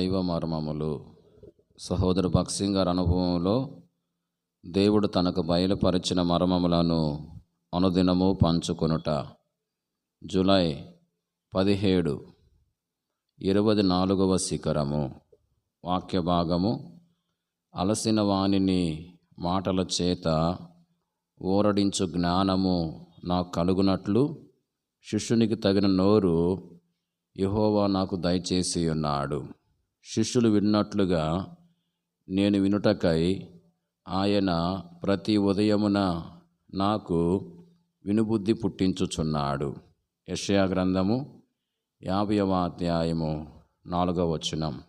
దైవ మర్మములు. సహోదరు భక్సింగ్ గారి అనుభవంలో దేవుడు తనకు బయలుపరిచిన మర్మములను అనుదినము పంచుకొనుట. జూలై పదిహేడు ఇరవై నాలుగవ శిఖరము. వాక్య భాగము. అలసిన వాణిని మాటల చేత ఊరడించు జ్ఞానము నాకు కలుగునట్లు శిష్యునికి తగిన నోరు యహోవా నాకు దయచేసి ఉన్నాడు శిష్యులు విన్నట్లుగా నేను వినుటకై ఆయన ప్రతి ఉదయమున నాకు వినుబుద్ధి పుట్టించుచున్నాడు. యషయా గ్రంథము యాభైవ అధ్యాయము నాలుగవ వచనం.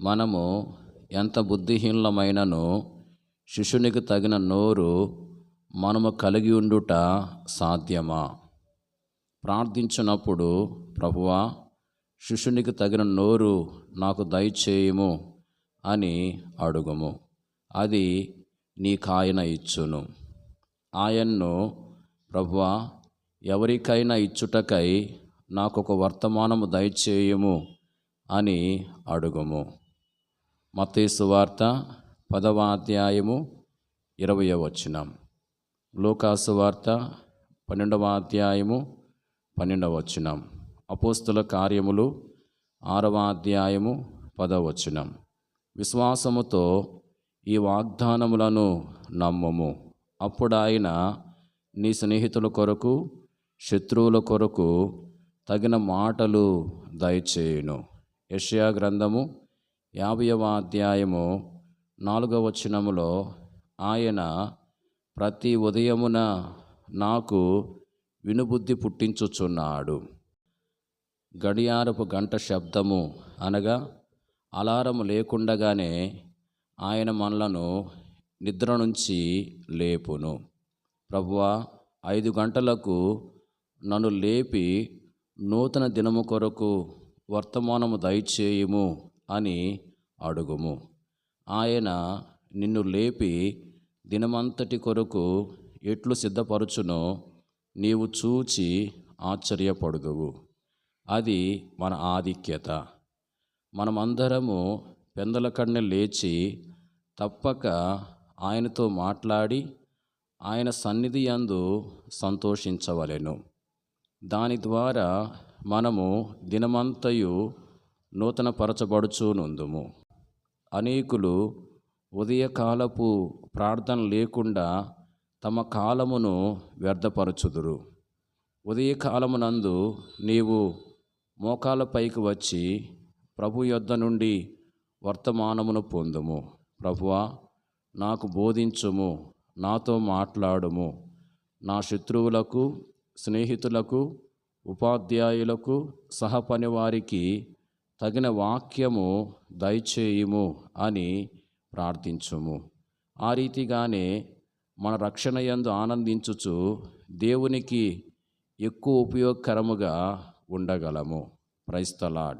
మనము ఎంత బుద్ధిహీనమైనను శిష్యునికి తగిన నోరు మనము కలిగి ఉండుట సాధ్యమా? ప్రార్థించినప్పుడు ప్రభువా శిష్యునికి తగిన నోరు నాకు దయచేయము అని అడుగుము. అది నీకాయన ఇచ్చును. ఆయన్ను ప్రభువా ఎవరికైనా ఇచ్చుటకై నాకు ఒక వర్తమానము దయచేయము అని అడుగుము. మతేసు వార్త పదవ అధ్యాయము ఇరవయో వచనం. లోకాసు వార్త పన్నెండవ అధ్యాయము పన్నెండవ వచనం. అపోస్తుల కార్యములు ఆరవ అధ్యాయము పదవచనం. విశ్వాసముతో ఈ వాగ్దానములను నమ్మము. అప్పుడు ఆయన నీ స్నేహితుల కొరకు శత్రువుల కొరకు తగిన మాటలు దయచేయును. యెషయా గ్రంథము యాభైవ అధ్యాయము నాలుగవ వచనములో ఆయన ప్రతి ఉదయమున నాకు వినుబుద్ధి పుట్టించుచున్నాడు. గడియారపు గంట శబ్దము అనగా అలారము లేకుండగానే ఆయన మనలను నిద్ర నుంచి లేపును. ప్రభువా ఐదు గంటలకు నన్ను లేపి నూతన దినము కొరకు వర్తమానము దయచేయుము అని అడుగుము. ఆయన నిన్ను లేపి దినమంతటి కొరకు ఎట్లు సిద్ధపరచునో నీవు చూచి ఆశ్చర్యపడుదువు. అది మన ఆధిక్యత. మనమందరము పెందల కన్నె లేచి తప్పక ఆయనతో మాట్లాడి ఆయన సన్నిధి యందు సంతోషించవలెను. దాని ద్వారా మనము దినమంతయు నూతనపరచబడుచునుందుము. అనేకులు ఉదయకాలపు ప్రార్థన లేకుండా తమ కాలమును వ్యర్థపరచుదురు. ఉదయకాలమునందు నీవు మోకాలపైకి వచ్చి ప్రభు యొద్ద నుండి వర్తమానమును పొందుము. ప్రభువా నాకు బోధించుము నాతో మాట్లాడుము. నా శత్రువులకు స్నేహితులకు ఉపాధ్యాయులకు సహపనివారికి తగిన వాక్యము దయచేయుము అని ప్రార్థించుము. ఆ రీతిగానే మన రక్షణ యందు ఆనందించుచు దేవునికి ఎక్కువ ఉపయోగకరముగా ఉండగలము. క్రైస్తలాడ్